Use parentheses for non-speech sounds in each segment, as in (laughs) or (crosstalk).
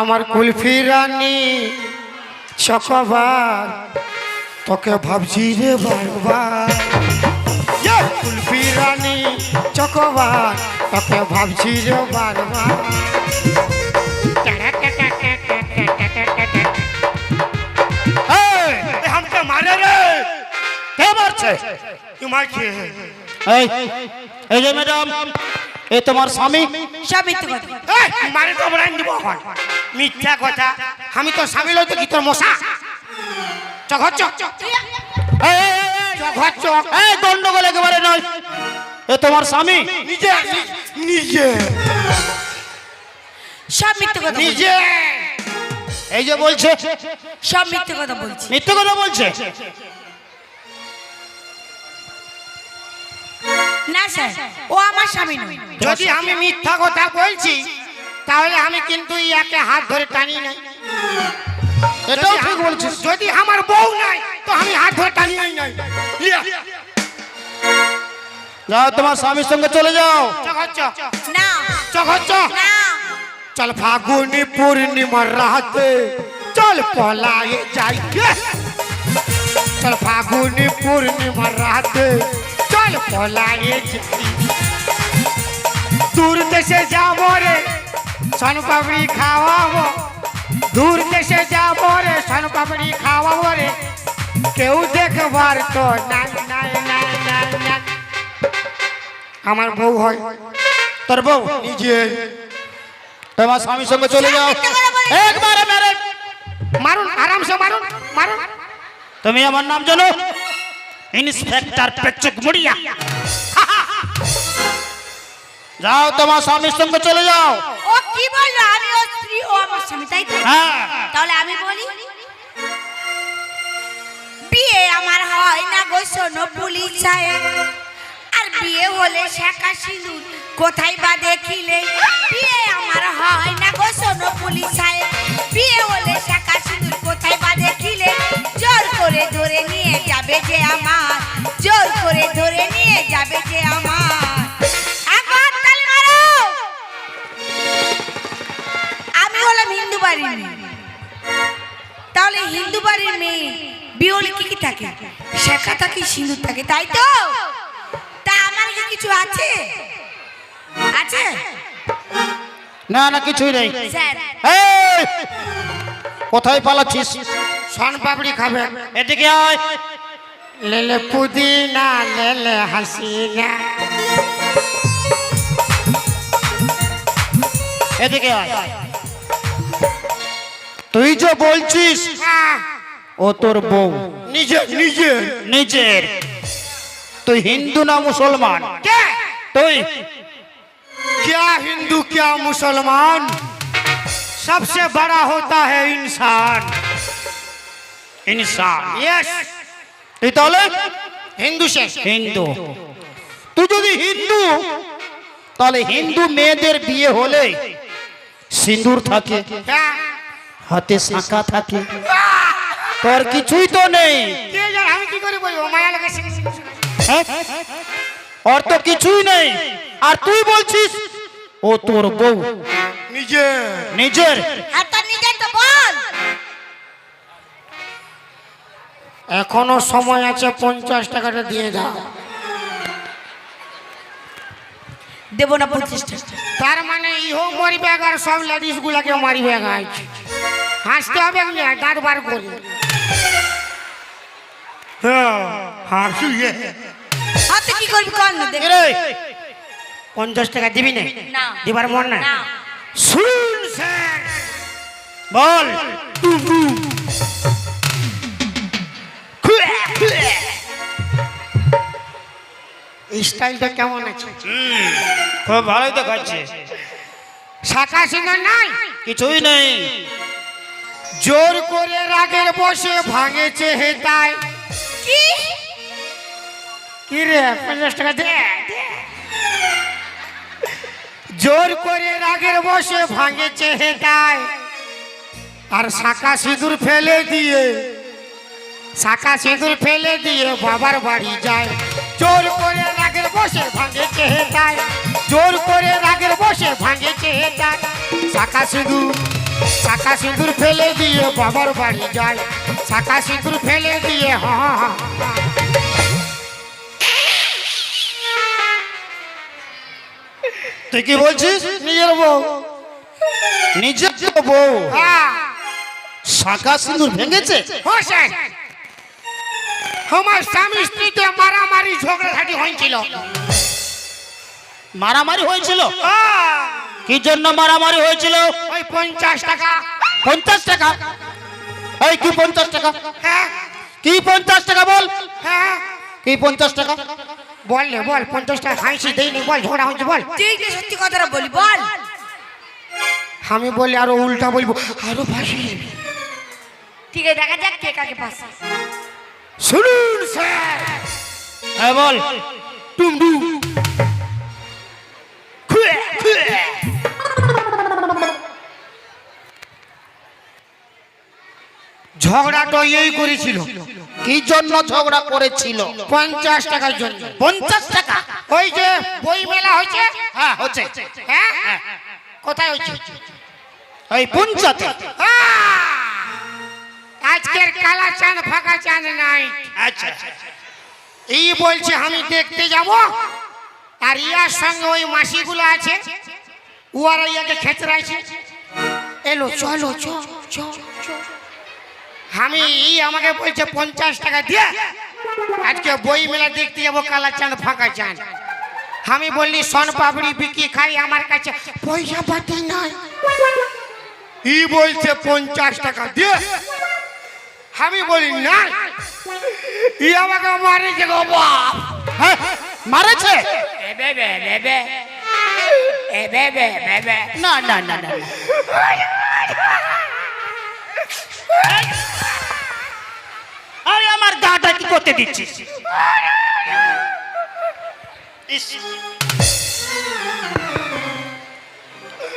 আমার কুলফি রানী চকবার। তোকে ভাবছি রে বারবার। কুলফি রানী চকবার। তোকে ভাবছি রে বারবার। মারে রে। কি মারছে? এই এই যে ম্যাডাম এ তোমার স্বামী? সব মিথ্যে কথা। তো বলাই দিব এখন। মিথ্যা কথা। আমি তো সামিল হইতে কি তোর মশা? চক চক চক এই, এই, এই, এই, চক চক এই গন্ডগোল একেবারে নয়। এ তোমার স্বামী? নিজে নিজে। সব মিথ্যে কথা নিজে। এই যে বলছে। সব মিথ্যে কথা বলছি। মিথ্যে কথা বলছে। না স্যার। ও আমার স্বামী নয়। যদি আমি মিথ্যা কথা বলছি তাহলে আমি কিন্তু ইয়াকে হাত ধরে টানি নাই। এটাও ঠিক বলছিস। যদি আমার বউ নাই তো আমি হাত ধরে টানি নাই। নাই যাও তোমার স্বামীর সঙ্গে চলে যাও। না। চল ফাগুনি পূর্ণিমার রাতে চল পলায়ে যাই। চল ফাগুনি পূর্ণিমার রাতে। দূর দেশে যাব রে সন পাপড়ি খাওয়াবো। দূর দেশে যাব রে সন পাপড়ি খাওয়াবো রে। কেউ দেখবার তো আমার বউ হয়। তোর বউ? নিজে। তোমার স্বামীর সঙ্গে চলে যাও। একবারে মারুন আরামসে মারুন মারুন। তুমি আমার নাম জানো? ইন্সপেক্টর পেচুক মুড়িয়া। (laughs) যাও তোমার স্বামীর সঙ্গে চলে যাও। ও কি বলল? আমি ও স্ত্রী ও আমার স্বামী তাই তো? হ্যাঁ। তাহলে আমি বলি বিয়ে আমার হয় না গো শোনো পুলিশ সাহেব আর বিয়ে হলে শেখা সিঁদুর কোথায় বা দেখিলে? বিয়ে আমার হয় না গো শোনো পুলিশ সাহেব বিয়ে হলে শেখা সিঁদুর কোথায় বা দেখিলে? যাবে যে আমার জোর করে ধরে নিয়ে যাবে যে আমার। একবার তালি মারো! আমি হলাম হিন্দু বাড়ির তাহলে হিন্দু বাড়ির মেয়ে বিয়ে হলে কি কি থাকে? শেখা থাকে সিঁদুর থাকে তাই তো? তা আমার কি কিছু আছে? আছে? না না কিছুই নেই। স্যার। কোথায় পালাচ্ছিস? সন পাপড়ি খাবে। এদিকে আয়। লেলে পুদিনা লেলে হাসিনা এদিকে আয় তুই যে বলছিস আহ, ও তোর বউ নিজে নিজে নিজের তুই হিন্দু না মুসলমান কে তুই क्या हिंदू क्या मुसलमान सबसे बड़ा होता है इंसान ইনসান यस তুই তোর কিছুই তো নেই। হ্যাঁ? ওর তো কিছুই নেই। আর তুই বলছিস ও তোর বউ। নিজের। নিজের। এখনও সময় আছে পঞ্চাশ টাকাটা দিয়ে দাও। দেবো না পঁচিশ তার মানে ইহো মরিবে আর সব লেডিস গুলাকে মারিবে গাছ হাসতে হবে না দাঁত বার করে। হ্যাঁ, হাতে কি করবি কর না দেখ। রে পঞ্চাশ টাকা দিবি না? না। দিবার মন না না। শুন স্যার। বল। স্টাইলটা কেমন আছে? খুব ভালোই দেখাচ্ছে। শাখা সিংহ নাই? কিছুই নেই। জোর করে রাগের বসে ভাঙেছে হেতায়। কি? কি রে পঞ্চাশ টাকা দে দে। জোর করে রাগের বসে ভাঙেছে হেতায়। আর শাখা সিঁদুর ফেলে দিয়ে শাখা সিঁদুর ফেলে দিয়ে বাবার বাড়ি যায়। জোর করে রাগের বসে ভাঙেছে হেতায় জোর করে রাগের বসে ভাঙেছে হেতায় শাখা সিঁদুর শাখা সিঁদুর ফেলে দিয়ে বাবার বাড়ি যায়। শাখা সিঁদুর ফেলে দিয়ে হ্যাঁ তুই কি বলছিস? নিজের বউ। নিজের বউ। হ্যাঁ। শাঁখা সিঁদুর ভেঙেছে? হোসেন আমার স্বামী স্ত্রীতে মারামারি ঝগড়াঝাটি হয়েছিল। মারামারি হয়েছিল? আহ, কি জন্য মারামারি হয়েছিল? ওই পঞ্চাশ টাকা। পঞ্চাশ টাকা? এই কি পঞ্চাশ টাকা? হ্যাঁ। কি পঞ্চাশ টাকা বল? হ্যাঁ। কি পঞ্চাশ টাকা? বল রে বল পঞ্চাশ টাকা খাইছি দেইনি বল ঝগড়া হয়েছে বল। তুই যে সত্যি কথাটা বলি বল। আমি বলি আরও উল্টা বলব। আরও ফাঁসি ঠিক আছে দেখা যাক কে কাকে পাস শুনুন স্যার। হ্যাঁ বল। টুমডু ঝগড়াটা এই করেছিল। কি জন্য ঝগড়া করেছিল? পঞ্চাশ টাকার জন্য। পঞ্চাশ টাকা? ওই যে বই মেলা হয়েছে? হ্যাঁ হচ্ছে। হ্যাঁ? কোথায় হচ্ছে এই পঞ্চাতে আজকের কালা চাঁদ ফাঁকা চাঁদ নাই আচ্ছা। এই বলছে আমি দেখতে যাব? আর ইয়ার সঙ্গে ওই মাসিগুলো আছে। উয়ারা ইয়াকে খেচড়াইছে। এলো চলো। আমি ই আমাকে বলছে পঞ্চাশ টাকা দিয়ে আজকে বই মেলা দেখতে যাব কালা চাঁদ ফাঁকা চাঁদ আমি বললি সন পাপড়ি বিক্রি খাই আমার কাছে পয়সা পাতি নাই। ই বলছে পঞ্চাশ টাকা দিয়ে আমি বলি না ই আমাকে মারেছে গো বাপ। হ্যাঁ মারেছে? এবে বে বেবে এবে। বে বেবে না না না না আরে আমার গাটা কি করতে দিচ্ছিস?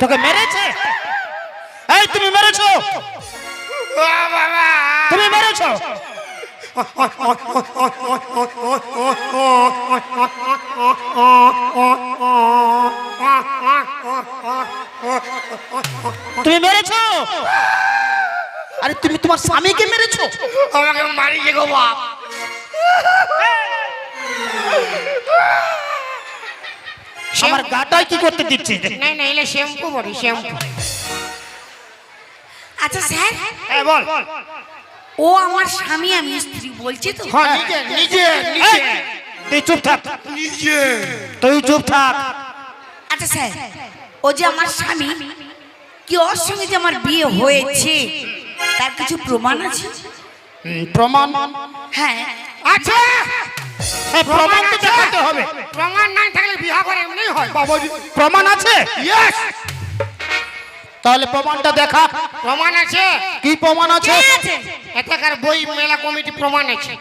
তোকে মেরেছে? এই তুমি মেরেছো? বাবা। তুমি মেরেছো। তুমি মেরেছো? আরে তুমি তোমার স্বামীকে মেরেছো? আমাকে মারিছে গো বাপ আমার গাটায় কি করতে দিচ্ছিস? নাই না এলে শ্যাম্পু বলি শ্যাম্পু আচ্ছা স্যার। হ্যাঁ বল। ও আমার স্বামী আমি স্ত্রী বলছি তো। হ্যাঁ নিজে নিজে এই, তুই চুপ থাক। নিজে। তুই চুপ থাক। আচ্ছা স্যার ও যে আমার স্বামী কি ওর সঙ্গে যে আমার বিয়ে হয়েছে? তার কিছু প্রমাণ আছে? প্রমাণ? হ্যাঁ। আচ্ছা প্রমাণ তো দেখাতে হবে। প্রমাণ নাই থাকলে বিয়া করে এমনি হয়। বাবাজি প্রমাণ আছে? ইয়েস তাহলে প্রমাণটা দেখা। প্রমাণ আছে? কি প্রমাণ আছে? কে আছে। এটাকার বই মেলা কমিটি প্রমাণ আছে।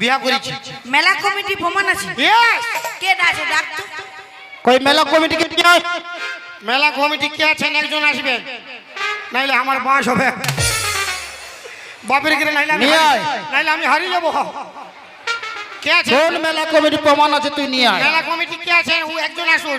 বিয়া করেছি। মেলা কমিটি প্রমাণ আছে? ইয়েস কে আছে? ডাক্তার কই মেলা কমিটিকে নিয়ে আয়। মেলা কমিটি কে আছেন? একজন আসবে। নাইলে আমার বাঁশ হবে। বাপের গিরে নাইলে আমি নাইলে আমি হারিয়ে যাব। কে আছে? কোন মেলা কমিটি প্রমাণ আছে তুই নিয়ে আয়। মেলা কমিটি কে আছেন ও একজন আসুন